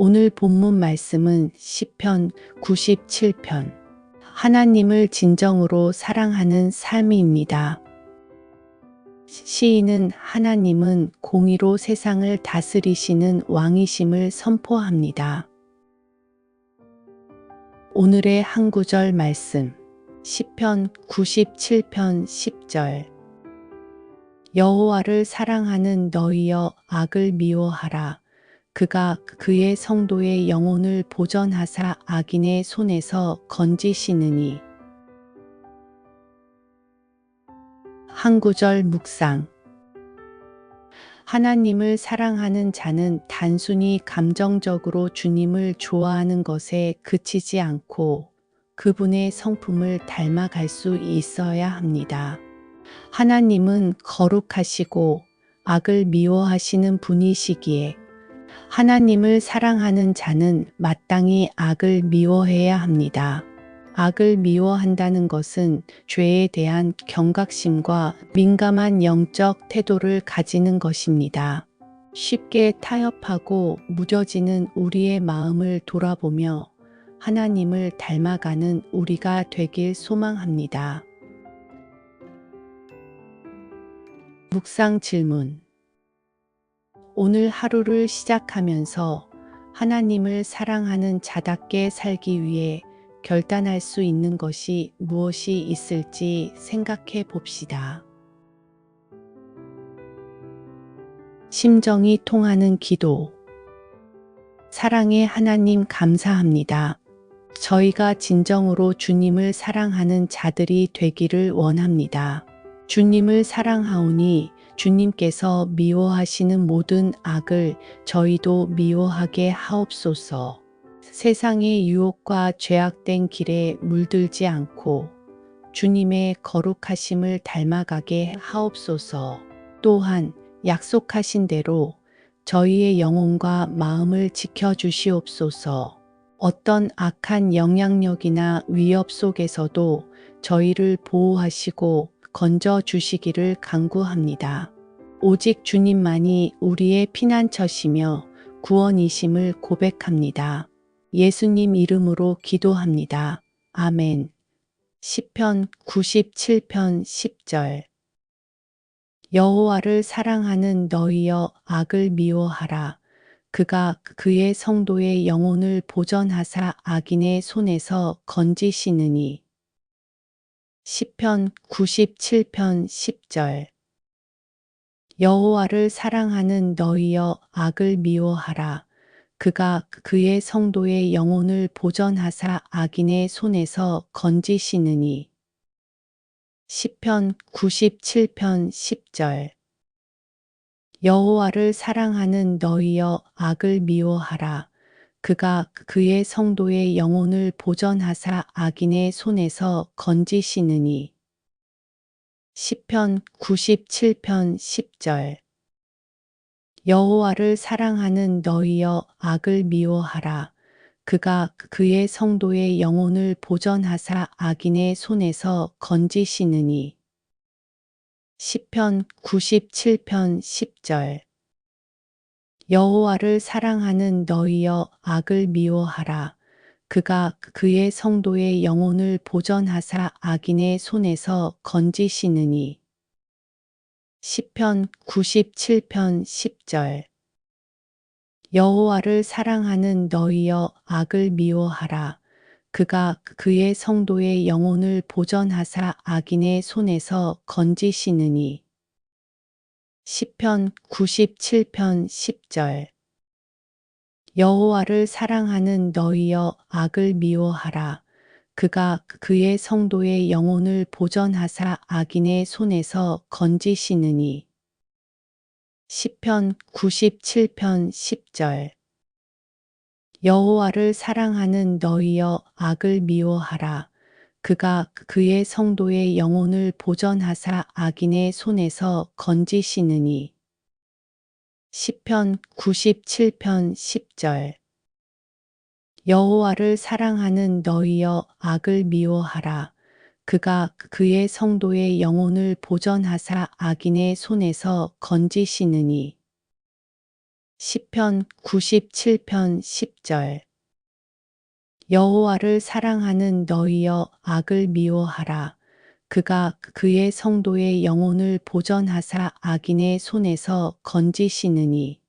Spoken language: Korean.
오늘 본문 말씀은 시편 97편 하나님을 진정으로 사랑하는 삶입니다. 시인은 하나님은 공의로 세상을 다스리시는 왕이심을 선포합니다. 오늘의 한 구절 말씀 시편 97편 10절 여호와를 사랑하는 너희여 악을 미워하라 그가 그의 성도의 영혼을 보전하사 악인의 손에서 건지시느니 한 구절 묵상 하나님을 사랑하는 자는 단순히 감정적으로 주님을 좋아하는 것에 그치지 않고 그분의 성품을 닮아갈 수 있어야 합니다. 하나님은 거룩하시고 악을 미워하시는 분이시기에 하나님을 사랑하는 자는 마땅히 악을 미워해야 합니다. 악을 미워한다는 것은 죄에 대한 경각심과 민감한 영적 태도를 가지는 것입니다. 쉽게 타협하고 무뎌지는 우리의 마음을 돌아보며 하나님을 닮아가는 우리가 되길 소망합니다. 묵상 질문 오늘 하루를 시작하면서 하나님을 사랑하는 자답게 살기 위해 결단할 수 있는 것이 무엇이 있을지 생각해 봅시다. 심정이 통하는 기도. 사랑의 하나님 감사합니다. 저희가 진정으로 주님을 사랑하는 자들이 되기를 원합니다. 주님을 사랑하오니 주님께서 미워하시는 모든 악을 저희도 미워하게 하옵소서. 세상의 유혹과 죄악된 길에 물들지 않고 주님의 거룩하심을 닮아가게 하옵소서. 또한 약속하신 대로 저희의 영혼과 마음을 지켜주시옵소서. 어떤 악한 영향력이나 위협 속에서도 저희를 보호하시고 건져 주시기를 간구합니다. 오직 주님만이 우리의 피난처시며 구원이심을 고백합니다. 예수님 이름으로 기도합니다. 아멘. 시편 97편 10절 여호와를 사랑하는 너희여 악을 미워하라. 그가 그의 성도의 영혼을 보전하사 악인의 손에서 건지시느니. 시편 97편 10절 여호와를 사랑하는 너희여 악을 미워하라. 그가 그의 성도의 영혼을 보전하사 악인의 손에서 건지시느니. 시편 97편 10절 여호와를 사랑하는 너희여 악을 미워하라. 그가 그의 성도의 영혼을 보전하사 악인의 손에서 건지시느니. 시편 97편 10절 여호와를 사랑하는 너희여 악을 미워하라. 그가 그의 성도의 영혼을 보전하사 악인의 손에서 건지시느니. 시편 97편 10절 여호와를 사랑하는 너희여 악을 미워하라. 그가 그의 성도의 영혼을 보전하사 악인의 손에서 건지시느니. 시편 97편 10절 여호와를 사랑하는 너희여 악을 미워하라. 그가 그의 성도의 영혼을 보전하사 악인의 손에서 건지시느니. 시편 97편 10절 여호와를 사랑하는 너희여 악을 미워하라. 그가 그의 성도의 영혼을 보전하사 악인의 손에서 건지시느니. 시편 97편 10절 여호와를 사랑하는 너희여 악을 미워하라. 그가 그의 성도의 영혼을 보전하사 악인의 손에서 건지시느니. 시편 97편 10절 여호와를 사랑하는 너희여 악을 미워하라. 그가 그의 성도의 영혼을 보전하사 악인의 손에서 건지시느니. 시편 97편 10절 여호와를 사랑하는 너희여 악을 미워하라. 그가 그의 성도의 영혼을 보전하사 악인의 손에서 건지시느니